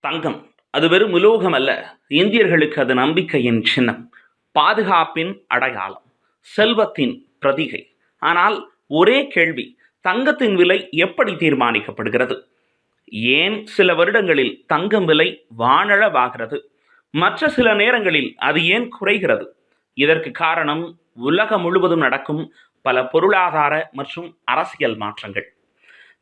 தங்கம். அது வெறும் உலோகம் அல்ல இந்தியர்களுக்கு அது நம்பிக்கையின் சின்னம். பாதுகாப்பின் அடையாளம். செல்வத்தின் பிரதிகை. ஆனால் ஒரே கேள்வி தங்கத்தின் விலை எப்படி தீர்மானிக்கப்படுகிறது? ஏன் சில வருடங்களில் தங்கம் விலை வானளவாகிறது? மற்ற சில நேரங்களில் அது ஏன் குறைகிறது? இதற்கு காரணம் உலகம் முழுவதும் நடக்கும் பல பொருளாதார மற்றும் அரசியல் மாற்றங்கள்.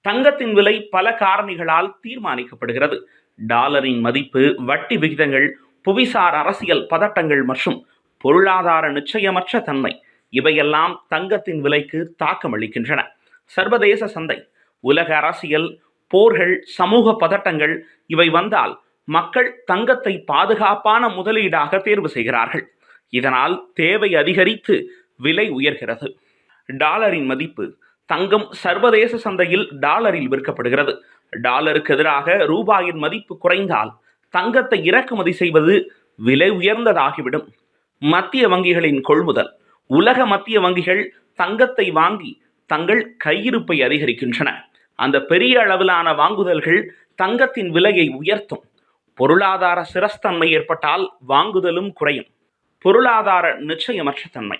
தங்கத்தின் விலை பல காரணிகளால் தீர்மானிக்கப்படுகிறது. டாலரின் மதிப்பு வட்டி விகிதங்கள் புவிசார் அரசியல் பதட்டங்கள் மற்றும் பொருளாதார நிச்சயமற்ற தன்மை இவையெல்லாம் தங்கத்தின் விலைக்கு தாக்கமளிக்கின்றன. சர்வதேச சந்தை உலக அரசியல் போர்கள் சமூக பதட்டங்கள் இவை வந்தால் மக்கள் தங்கத்தை பாதுகாப்பான முதலீடாக தேர்வு செய்கிறார்கள். இதனால் தேவை அதிகரித்து விலை உயர்கிறது. டாலரின் மதிப்பு தங்கம் சர்வதேச சந்தையில் டாலரில் விற்கப்படுகிறது. டாலருக்கு எதிராக ரூபாயின் மதிப்பு குறைந்தால் தங்கத்தை இறக்குமதி செய்வது விலை உயர்ந்ததாகிவிடும். மத்திய வங்கிகளின் கொள்முதல். உலக மத்திய வங்கிகள் தங்கத்தை வாங்கி தங்கள் கையிருப்பை அதிகரிக்கின்றன. அந்த பெரிய அளவிலான வாங்குதல்கள் தங்கத்தின் விலையை உயர்த்தும். பொருளாதார சிரஸ்தன்மை ஏற்பட்டால் வாங்குதலும் குறையும். பொருளாதார நிச்சயமற்ற தன்மை.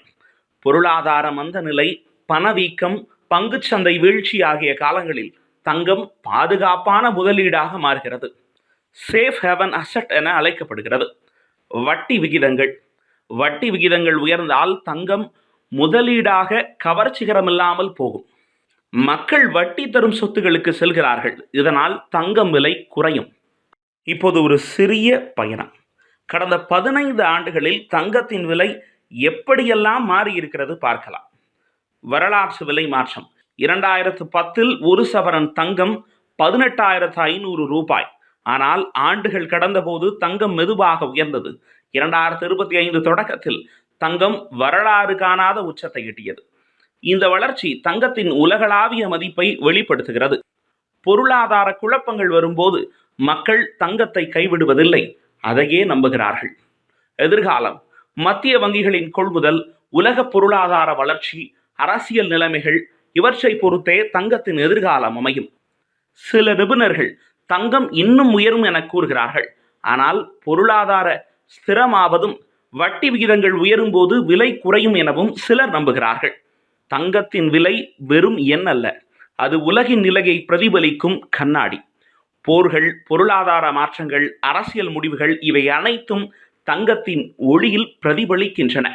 பொருளாதார மந்த நிலை பணவீக்கம் பங்குச்சந்தை வீழ்ச்சி ஆகிய காலங்களில் தங்கம் பாதுகாப்பான முதலீடாக மாறுகிறது. சேஃப் ஹெவன் அசட் என அழைக்கப்படுகிறது. வட்டி விகிதங்கள். வட்டி விகிதங்கள் உயர்ந்தால் தங்கம் முதலீடாக கவர்ச்சிகரமில்லாமல் போகும். மக்கள் வட்டி தரும் சொத்துகளுக்கு செல்கிறார்கள். இதனால் தங்கம் விலை குறையும். இப்போது ஒரு சிறிய பயணம். கடந்த பதினைந்து ஆண்டுகளில் தங்கத்தின் விலை எப்படியெல்லாம் மாறியிருக்கிறது பார்க்கலாம். வரலாற்று விலை மாற்றம். இரண்டாயிரத்து பத்தில் ஒரு சவரன் தங்கம் பதினெட்டாயிரத்து ஐநூறு ரூபாய். ஆனால் ஆண்டுகள் கடந்தபோது தங்கம் மெதுவாக உயர்ந்தது. இரண்டாயிரத்து இருபத்தி ஐந்து தொடக்கத்தில் தங்கம் வரலாறு காணாத உச்சத்தை எட்டியது. இந்த வளர்ச்சி தங்கத்தின் உலகளாவிய மதிப்பை வெளிப்படுத்துகிறது. பொருளாதார குழப்பங்கள் வரும்போது மக்கள் தங்கத்தை கைவிடுவதில்லை. அதையே நம்புகிறார்கள். எதிர்காலம். மத்திய வங்கிகளின் கொள்முதல் உலக பொருளாதார வளர்ச்சி அரசியல் நிலைமைகள் இவற்றை பொறுத்தே தங்கத்தின் எதிர்காலம் அமையும். சில நிபுணர்கள் தங்கம் இன்னும் உயரும் என கூறுகிறார்கள். ஆனால் பொருளாதார ஸ்திரமாவதும் வட்டி விகிதங்கள் உயரும் போது விலை குறையும் எனவும் சிலர் நம்புகிறார்கள். தங்கத்தின் விலை வெறும் எண் அல்ல அது உலகின் நிலையை பிரதிபலிக்கும் கண்ணாடி. போர்கள் பொருளாதார மாற்றங்கள் அரசியல் முடிவுகள் இவை அனைத்தும் தங்கத்தின் ஒளியில் பிரதிபலிக்கின்றன.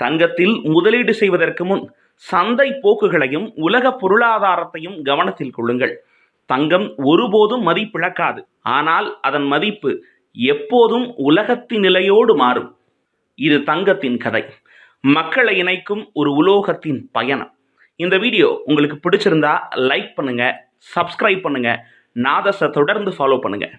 தங்கத்தில் முதலீடு செய்வதற்கு முன் சந்தை போக்குகளையும் உலக பொருளாதாரத்தையும் கவனத்தில் கொள்ளுங்கள். தங்கம் ஒருபோதும் மதிப்பிழக்காது. ஆனால் அதன் மதிப்பு எப்போதும் உலகத்தின் நிலையோடு மாறும். இது தங்கத்தின் கதை. மக்களை இணைக்கும் ஒரு உலோகத்தின் பயணம். இந்த வீடியோ உங்களுக்கு பிடிச்சிருந்தா லைக் பண்ணுங்க சப்ஸ்கிரைப் பண்ணுங்க. நாதஸை தொடர்ந்து ஃபாலோ பண்ணுங்கள்